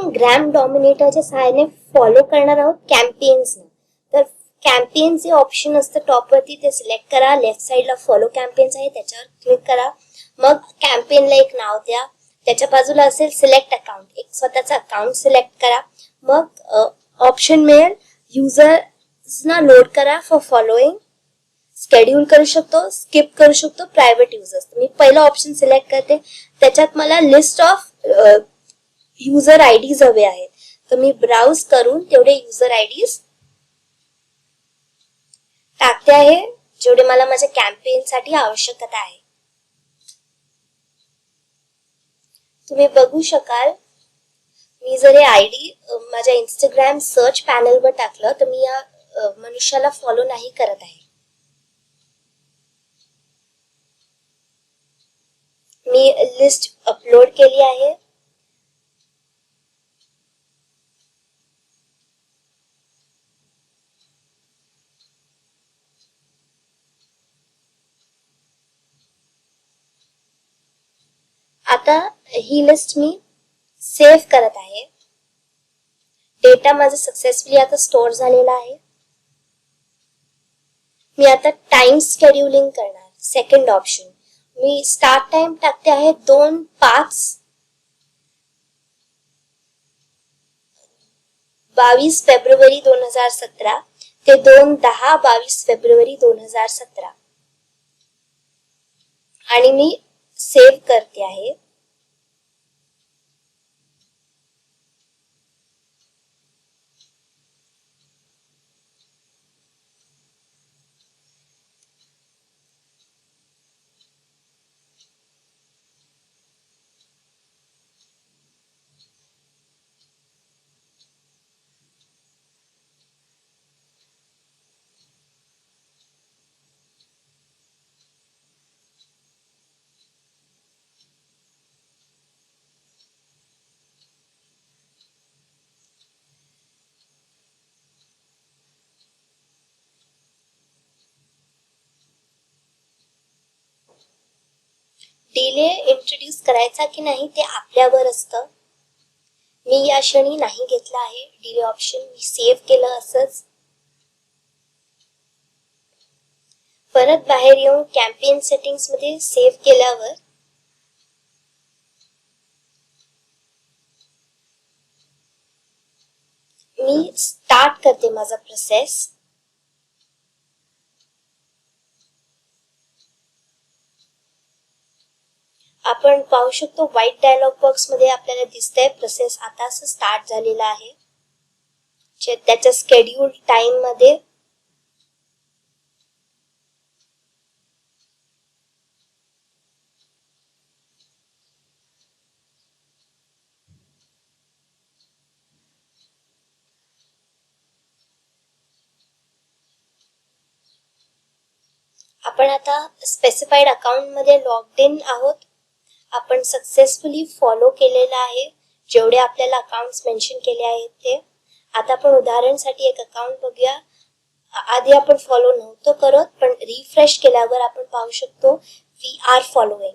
आपण ग्रॅम डॉमिनेटरच्या सहाय्याने फॉलो करणार आहोत कॅम्पेन्स तर कॅम्पेन्स जे ऑप्शन असतं. टॉपवरती ते सिलेक्ट करा. लेफ्ट साईडला फॉलो कॅम्पेन्स आहे. त्याच्यावर क्लिक करा. मग कॅम्पेनला एक नाव द्या. त्याच्या बाजूला असेल सिलेक्ट अकाउंट एक स्वतःचा अकाउंट सिलेक्ट करा. मग ऑप्शन मिळेल. युजर्सना लोड करा फॉर फॉलोईंग स्केड्यूल करू शकतो. स्किप करू शकतो. प्रायव्हेट युजर्स मी पहिला ऑप्शन सिलेक्ट करते. त्याच्यात मला list of user IDs हवे आहेत. तर मी ब्राउज करून तेवढे युजर आय डीज टाकते आहे जेवढे मला माझ्या कॅम्पेन साठी आवश्यकता आहे. तुम्ही बघू शकाल मी जर हे आय डी माझ्या इंस्टाग्राम सर्च पॅनलवर टाकलं तर मी या मनुष्याला फॉलो नाही करत आहे. मी लिस्ट अपलोड केली आहे. आता ही लिस्ट मी सेव्ह करत आहे. डेटा माझा सक्सेसफुली आता स्टोअर झालेला आहे. मी आता टाइम स्केड्युलिंग करणार सेकंड ऑप्शन मी स्टार्ट टाइम टाकते आहे दोन पाच बावीस फेब्रुवारी दोन हजार सतरा ते दोन दहा बावीस फेब्रुवारी दोन हजार सतरा. आणि मी सेव्ह करते आहे. डिले इंट्रोड्यूस करायचा की नाही ते आपल्यावर असतं. मी या क्षणी नाही घेतला आहे. डिले ऑप्शन मी सेव्ह केलं असंच. परत बाहेर येऊन कॅम्पेन सेटिंग्समध्ये सेव्ह केल्यावर मी स्टार्ट करते माझा प्रोसेस आपण पाहू शकतो व्हाईट डायलॉग बॉक्समध्ये आपल्याला दिसतंय प्रोसेस आता असं स्टार्ट झालेला आहे. त्याच्या स्केड्यूल टाइममध्ये आपण आता स्पेसिफाईड अकाउंटमध्ये लॉग इन आहोत. आपण सक्सेसफुली फॉलो केलेला आहे. जेवढे आपल्याला अकाउंट मेन्शन केले आहेत ते. आता आपण उदाहरणसाठी एक अकाउंट बघूया. आधी आपण फॉलो नव्हतो करत पण रिफ्रेश केल्यावर आपण पाहू शकतो. We R following